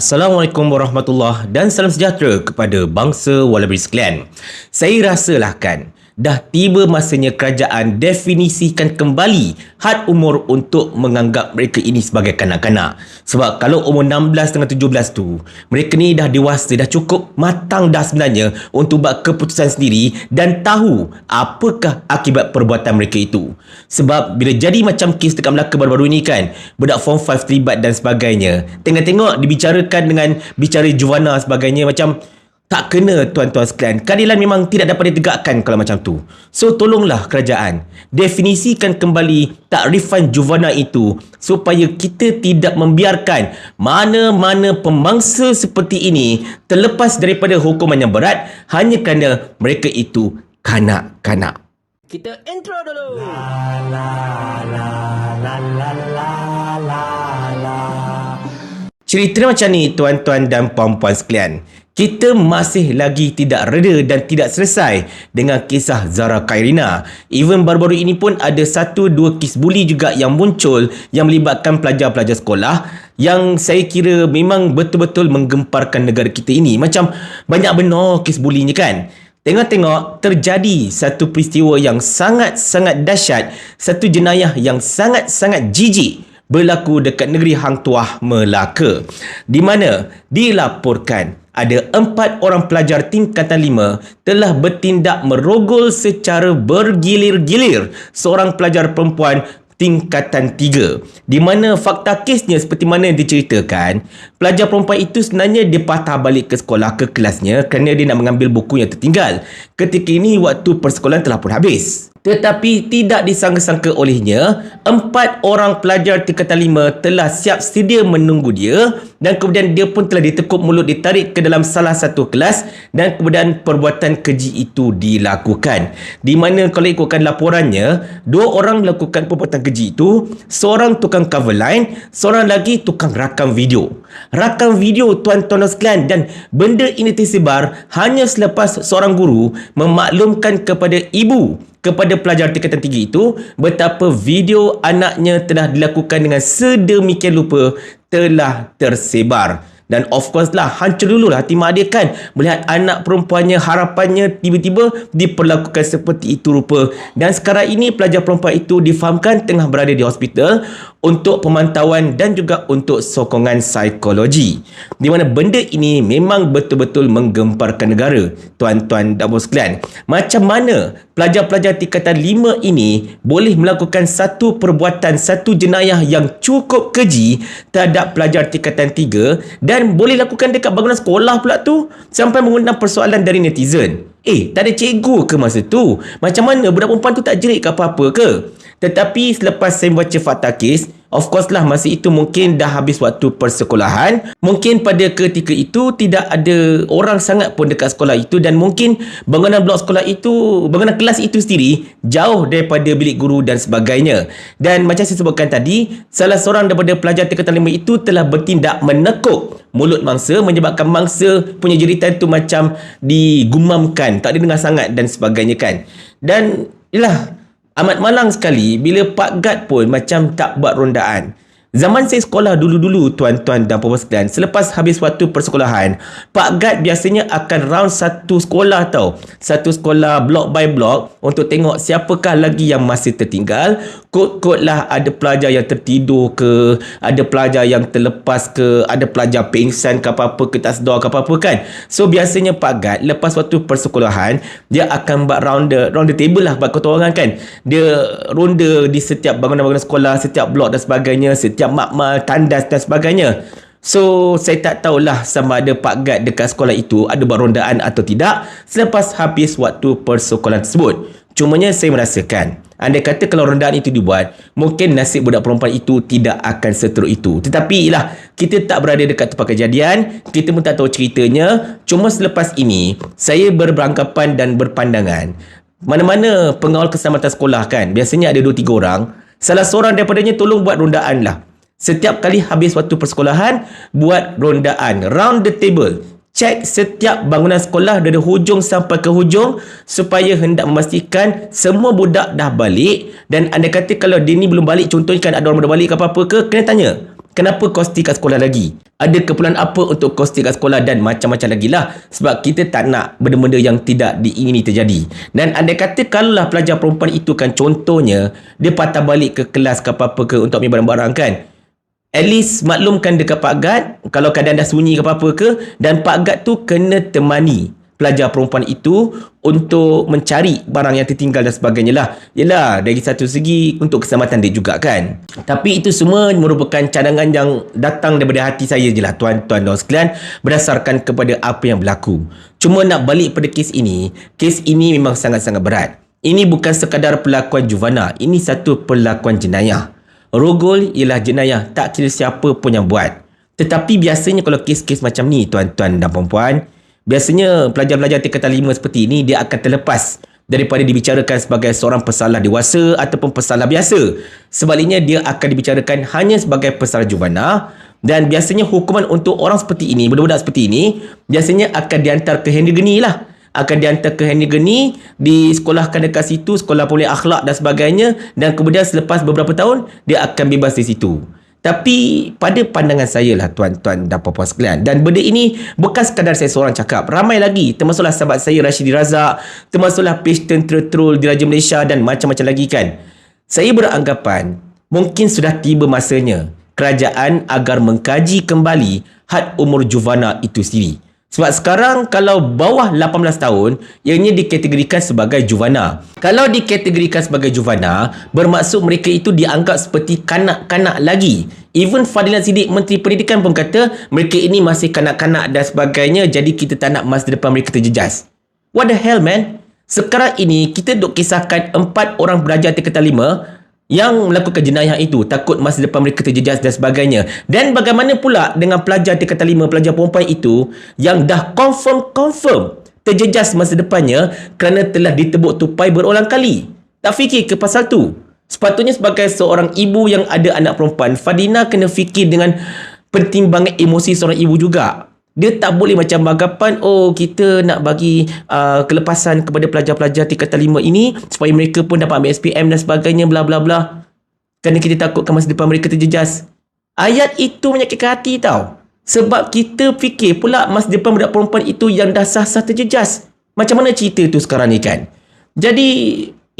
Assalamualaikum warahmatullahi dan salam sejahtera kepada bangsa Wallaby sekalian. Saya rasalah kan, dah tiba masanya kerajaan definisikan kembali had umur untuk menganggap mereka ini sebagai kanak-kanak. Sebab kalau umur 16 dengan 17 tu, mereka ni dah dewasa, dah cukup matang dah sebenarnya untuk buat keputusan sendiri dan tahu apakah akibat perbuatan mereka itu. Sebab bila jadi macam kes dekat Melaka baru-baru ni kan, budak form 5 terlibat dan sebagainya, tengok-tengok dibicarakan dengan bicara Juvana sebagainya macam tak kena tuan-tuan sekalian. Keadilan memang tidak dapat ditegakkan kalau macam tu. So tolonglah kerajaan. Definisikan kembali takrifan juvana itu supaya kita tidak membiarkan mana-mana pemangsa seperti ini terlepas daripada hukuman yang berat hanya kerana mereka itu kanak-kanak. Kita intro dulu. La la la la la la la la. Cerita macam ni tuan-tuan dan puan-puan sekalian kita masih lagi tidak reda dan tidak selesai dengan kisah Zara Kairina. Even baru-baru ini pun ada satu dua kes buli juga yang muncul yang melibatkan pelajar-pelajar sekolah yang saya kira memang betul-betul menggemparkan negara kita ini. Macam banyak benar kes buli ni kan. Tengok-tengok terjadi satu peristiwa yang sangat-sangat dahsyat, satu jenayah yang sangat-sangat jijik berlaku dekat negeri Hang Tuah, Melaka. Di mana dilaporkan ada empat orang pelajar tingkatan lima telah bertindak merogol secara bergilir-gilir seorang pelajar perempuan tingkatan tiga. Di mana fakta kesnya seperti mana yang diceritakan, pelajar perempuan itu sebenarnya dia patah balik ke sekolah, ke kelasnya kerana dia nak mengambil buku yang tertinggal. Ketika ini waktu persekolahan telah pun habis. Tetapi tidak disangka-sangka olehnya, empat orang pelajar tingkatan lima telah siap sedia menunggu dia dan kemudian dia pun telah ditekuk mulut ditarik ke dalam salah satu kelas dan kemudian perbuatan keji itu dilakukan. Di mana kalau ikutkan laporannya, dua orang melakukan perbuatan keji itu, seorang tukang cover line, seorang lagi tukang rakam video. Rakam video tuan-tuan sekalian dan benda ini tersebar hanya selepas seorang guru memaklumkan kepada ibu kepada pelajar tingkatan tinggi itu betapa video anaknya telah dilakukan dengan sedemikian lupa telah tersebar. Dan of course lah, hancur dulu lah hati mak dia kan. Melihat anak perempuannya, harapannya tiba-tiba diperlakukan seperti itu rupa. Dan sekarang ini pelajar perempuan itu difahamkan tengah berada di hospital untuk pemantauan dan juga untuk sokongan psikologi. Di mana benda ini memang betul-betul menggemparkan negara. Tuan-tuan dan bos sekalian. Macam mana pelajar-pelajar tingkatan lima ini boleh melakukan satu perbuatan, satu jenayah yang cukup keji terhadap pelajar tingkatan tiga dan dan boleh lakukan dekat bangunan sekolah pula tu sampai mengundang persoalan dari netizen. Eh, tak ada cikgu ke masa tu? Macam mana budak perempuan tu tak jerit ke apa-apa ke? Tetapi selepas saya baca fakta kes, of course lah masa itu mungkin dah habis waktu persekolahan. Mungkin pada ketika itu tidak ada orang sangat pun dekat sekolah itu dan mungkin bangunan blok sekolah itu, bangunan kelas itu sendiri jauh daripada bilik guru dan sebagainya. Dan macam saya sebutkan tadi, salah seorang daripada pelajar tingkatan lima itu telah bertindak menekuk mulut mangsa menyebabkan mangsa punya jeritan tu macam digumamkan, tak didengar sangat dan sebagainya kan. Dan ialah Amat malang sekali bila Pak Gad pun macam tak buat rondaan. Zaman saya sekolah dulu-dulu tuan-tuan dan puan sekalian, selepas habis waktu persekolahan, Pak Gad biasanya akan round satu sekolah tau. Satu sekolah block by block untuk tengok siapakah lagi yang masih tertinggal. Kod-kod lah ada pelajar yang tertidur ke, ada pelajar yang terlepas ke, ada pelajar pingsan ke apa-apa ke tak sedar ke apa-apa kan. So biasanya Pak Gad lepas waktu persekolahan, dia akan buat round the, round the table lah buat ketua kan. Dia ronda di setiap bangunan-bangunan sekolah, setiap blok dan sebagainya, setiap setiap makmal, tandas dan sebagainya. So, saya tak tahulah sama ada Pak Gad dekat sekolah itu ada buat rondaan atau tidak selepas habis waktu persekolahan tersebut. Cumanya saya merasakan, anda kata kalau rondaan itu dibuat, mungkin nasib budak perempuan itu tidak akan seteruk itu. Tetapi lah, kita tak berada dekat tempat kejadian, kita pun tak tahu ceritanya. Cuma selepas ini, saya berberanggapan dan berpandangan. Mana-mana pengawal keselamatan sekolah kan, biasanya ada 2-3 orang. Salah seorang daripadanya tolong buat rondaan lah. Setiap kali habis waktu persekolahan, buat rondaan. Round the table. Cek setiap bangunan sekolah dari hujung sampai ke hujung supaya hendak memastikan semua budak dah balik dan anda kata kalau dia ni belum balik contohnya kan ada orang dah balik ke apa-apa ke kena tanya Kenapa kau stay kat sekolah lagi? Ada keperluan apa untuk kau stay kat sekolah dan macam-macam lagi lah. Sebab kita tak nak benda-benda yang tidak diingini terjadi. Dan anda kata kalaulah pelajar perempuan itu kan contohnya, dia patah balik ke kelas ke apa-apa ke untuk ambil barang-barang kan. At least maklumkan dekat Pak Gad, kalau keadaan dah sunyi ke apa-apa ke, dan Pak Gad tu kena temani pelajar perempuan itu untuk mencari barang yang tertinggal dan sebagainya lah. Yelah, dari satu segi untuk keselamatan dia juga kan. Tapi itu semua merupakan cadangan yang datang daripada hati saya je lah tuan-tuan dan sekalian berdasarkan kepada apa yang berlaku. Cuma nak balik pada kes ini, kes ini memang sangat-sangat berat. Ini bukan sekadar perlakuan juvana, ini satu perlakuan jenayah. Rogol ialah jenayah, tak kira siapa pun yang buat. Tetapi biasanya kalau kes-kes macam ni tuan-tuan dan puan-puan, Biasanya pelajar-pelajar tingkatan lima seperti ini dia akan terlepas daripada dibicarakan sebagai seorang pesalah dewasa ataupun pesalah biasa. Sebaliknya dia akan dibicarakan hanya sebagai pesalah juvana dan biasanya hukuman untuk orang seperti ini, budak-budak seperti ini biasanya akan diantar ke Hendegeni lah. Akan diantar ke Hendegeni, disekolahkan dekat situ, sekolah pulih akhlak dan sebagainya dan kemudian selepas beberapa tahun dia akan bebas di situ. Tapi pada pandangan saya lah tuan-tuan dan puan-puan sekalian. Dan benda ini bukan sekadar saya seorang cakap. Ramai lagi. Termasuklah sahabat saya Rashidi Razak. Termasuklah page tentera troll di Raja Malaysia dan macam-macam lagi kan. Saya beranggapan mungkin sudah tiba masanya kerajaan agar mengkaji kembali had umur juvana itu sendiri. Sebab sekarang kalau bawah 18 tahun, ianya dikategorikan sebagai juvana. Kalau dikategorikan sebagai juvana, bermaksud mereka itu dianggap seperti kanak-kanak lagi. Even Fadilan Sidik, Menteri Pendidikan pun kata mereka ini masih kanak-kanak dan sebagainya jadi kita tak nak masa depan mereka terjejas. What the hell man? Sekarang ini kita duk kisahkan empat orang belajar tingkatan lima yang melakukan jenayah itu takut masa depan mereka terjejas dan sebagainya. Dan bagaimana pula dengan pelajar tingkatan lima pelajar perempuan itu yang dah confirm-confirm terjejas masa depannya kerana telah ditebuk tupai berulang kali? Tak fikir ke pasal tu? Sepatutnya sebagai seorang ibu yang ada anak perempuan Fadina kena fikir dengan pertimbangan emosi seorang ibu juga dia tak boleh macam bagapan oh kita nak bagi uh, kelepasan kepada pelajar-pelajar tingkatan lima ini supaya mereka pun dapat ambil SPM dan sebagainya bla bla bla. Kerana kita takutkan masa depan mereka terjejas. Ayat itu menyakitkan hati tau. Sebab kita fikir pula masa depan budak perempuan itu yang dah sah-sah terjejas. Macam mana cerita tu sekarang ni kan? Jadi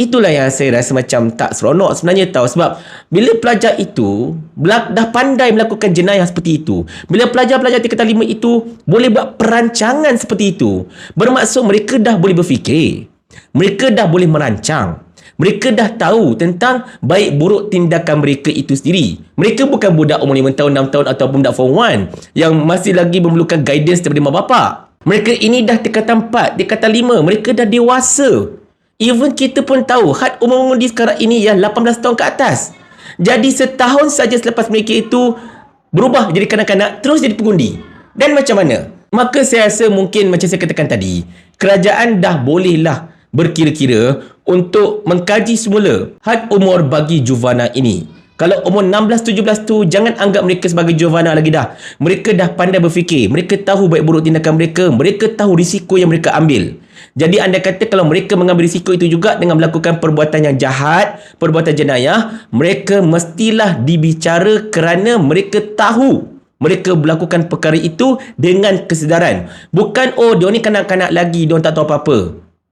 Itulah yang saya rasa macam tak seronok sebenarnya tahu sebab bila pelajar itu dah pandai melakukan jenayah seperti itu, bila pelajar-pelajar tingkatan lima itu boleh buat perancangan seperti itu, bermaksud mereka dah boleh berfikir. Mereka dah boleh merancang. Mereka dah tahu tentang baik buruk tindakan mereka itu sendiri. Mereka bukan budak umur 5 tahun, 6 tahun ataupun budak form 1 yang masih lagi memerlukan guidance daripada mak bapak. Mereka ini dah tingkatan 4, tingkatan 5. Mereka dah dewasa. Even kita pun tahu had umur mengundi sekarang ini yang 18 tahun ke atas. Jadi setahun saja selepas mereka itu berubah jadi kanak-kanak terus jadi pengundi. Dan macam mana? Maka saya rasa mungkin macam saya katakan tadi, kerajaan dah bolehlah berkira-kira untuk mengkaji semula had umur bagi juvana ini. Kalau umur 16-17 tu jangan anggap mereka sebagai juvana lagi dah. Mereka dah pandai berfikir. Mereka tahu baik buruk tindakan mereka. Mereka tahu risiko yang mereka ambil. Jadi anda kata kalau mereka mengambil risiko itu juga dengan melakukan perbuatan yang jahat, perbuatan jenayah, mereka mestilah dibicara kerana mereka tahu mereka melakukan perkara itu dengan kesedaran. Bukan, oh dia ni kanak-kanak lagi, dia tak tahu apa-apa.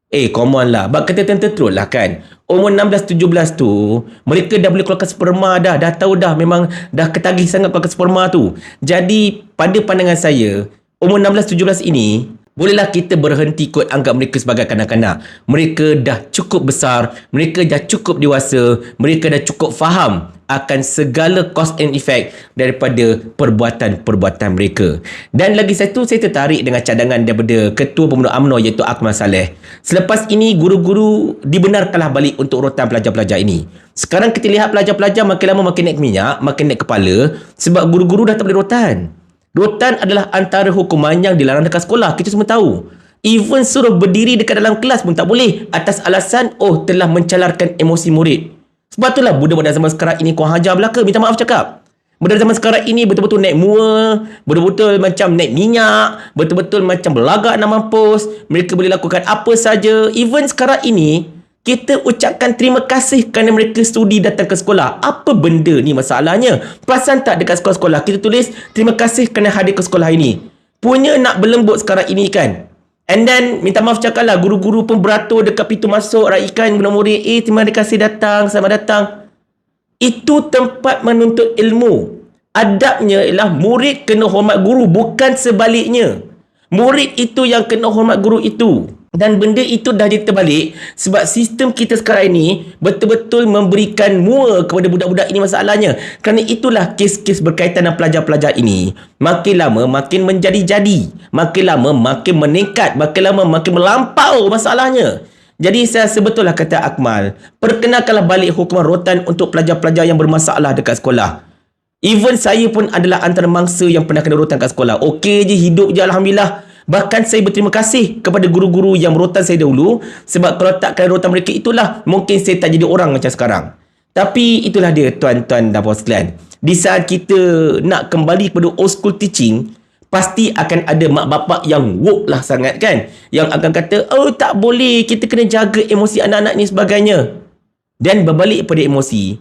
Eh, come on lah. Bak kata tentu lah kan. Umur 16-17 tu, mereka dah boleh keluarkan sperma dah. Dah tahu dah memang dah ketagih sangat keluarkan sperma tu. Jadi, pada pandangan saya, umur 16-17 ini, Bolehlah kita berhenti kot anggap mereka sebagai kanak-kanak. Mereka dah cukup besar, mereka dah cukup dewasa, mereka dah cukup faham akan segala cause and effect daripada perbuatan-perbuatan mereka. Dan lagi satu, saya tertarik dengan cadangan daripada Ketua Pemuda UMNO iaitu Akmal Saleh. Selepas ini, guru-guru dibenarkanlah balik untuk urutan pelajar-pelajar ini. Sekarang kita lihat pelajar-pelajar makin lama makin naik minyak, makin naik kepala sebab guru-guru dah tak boleh rotan. Rotan adalah antara hukuman yang dilarang dekat sekolah. Kita semua tahu. Even suruh berdiri dekat dalam kelas pun tak boleh. Atas alasan, oh telah mencalarkan emosi murid. Sebab itulah budak-budak zaman sekarang ini kau hajar belaka. Minta maaf cakap. Budak zaman sekarang ini betul-betul naik mua. Betul-betul macam naik minyak. Betul-betul macam berlagak nak mampus. Mereka boleh lakukan apa saja. Even sekarang ini, kita ucapkan terima kasih kerana mereka sudi datang ke sekolah. Apa benda ni masalahnya? Perasan tak dekat sekolah-sekolah kita tulis terima kasih kerana hadir ke sekolah ini. Punya nak berlembut sekarang ini kan. And then minta maaf cakap lah guru-guru pun beratur dekat pintu masuk raikan guna murid. Eh terima kasih datang, selamat datang. Itu tempat menuntut ilmu. Adabnya ialah murid kena hormat guru bukan sebaliknya. Murid itu yang kena hormat guru itu. Dan benda itu dah jadi terbalik sebab sistem kita sekarang ini betul-betul memberikan mua kepada budak-budak ini masalahnya. Kerana itulah kes-kes berkaitan dengan pelajar-pelajar ini. Makin lama makin menjadi-jadi. Makin lama makin meningkat. Makin lama makin melampau masalahnya. Jadi saya sebetullah kata Akmal, perkenalkanlah balik hukuman rotan untuk pelajar-pelajar yang bermasalah dekat sekolah. Even saya pun adalah antara mangsa yang pernah kena rotan kat sekolah. Okey je, hidup je Alhamdulillah. Bahkan saya berterima kasih kepada guru-guru yang merotan saya dahulu. Sebab kalau tak kena rotan mereka itulah, mungkin saya tak jadi orang macam sekarang. Tapi itulah dia tuan-tuan dan puan sekalian. Di saat kita nak kembali kepada old school teaching, pasti akan ada mak bapak yang woke lah sangat kan. Yang akan kata, oh tak boleh, kita kena jaga emosi anak-anak ni sebagainya. Dan berbalik pada emosi,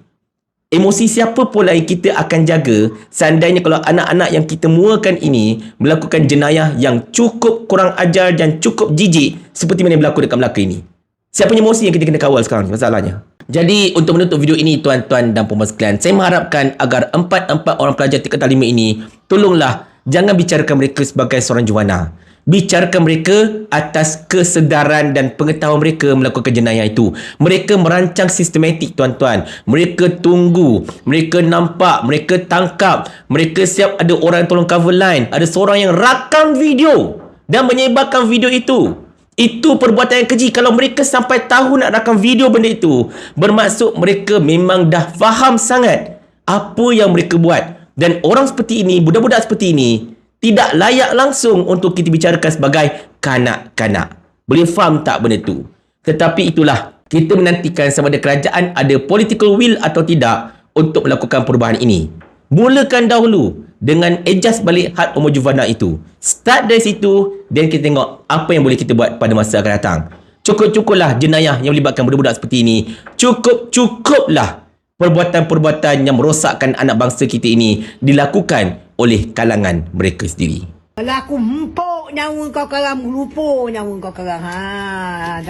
Emosi siapa pun yang kita akan jaga seandainya kalau anak-anak yang kita muakan ini melakukan jenayah yang cukup kurang ajar dan cukup jijik seperti mana yang berlaku dekat Melaka ini. Siapa emosi yang kita kena kawal sekarang masalahnya. Jadi untuk menutup video ini tuan-tuan dan puan sekalian, saya mengharapkan agar empat-empat orang pelajar tingkat lima ini tolonglah jangan bicarakan mereka sebagai seorang juwana bicarakan mereka atas kesedaran dan pengetahuan mereka melakukan jenayah itu. Mereka merancang sistematik tuan-tuan. Mereka tunggu, mereka nampak, mereka tangkap, mereka siap ada orang tolong cover line, ada seorang yang rakam video dan menyebarkan video itu. Itu perbuatan yang keji. Kalau mereka sampai tahu nak rakam video benda itu, bermaksud mereka memang dah faham sangat apa yang mereka buat. Dan orang seperti ini, budak-budak seperti ini, tidak layak langsung untuk kita bicarakan sebagai kanak-kanak. Boleh faham tak benda tu? Tetapi itulah, kita menantikan sama ada kerajaan ada political will atau tidak untuk melakukan perubahan ini. Mulakan dahulu dengan adjust balik had umur juvana itu. Start dari situ dan kita tengok apa yang boleh kita buat pada masa akan datang. Cukup-cukuplah jenayah yang melibatkan budak-budak seperti ini. Cukup-cukuplah perbuatan-perbuatan yang merosakkan anak bangsa kita ini dilakukan oleh kalangan mereka sendiri. Kalau aku empuk nyawa kau kerang, lupa nyawa kau kerang. Ha,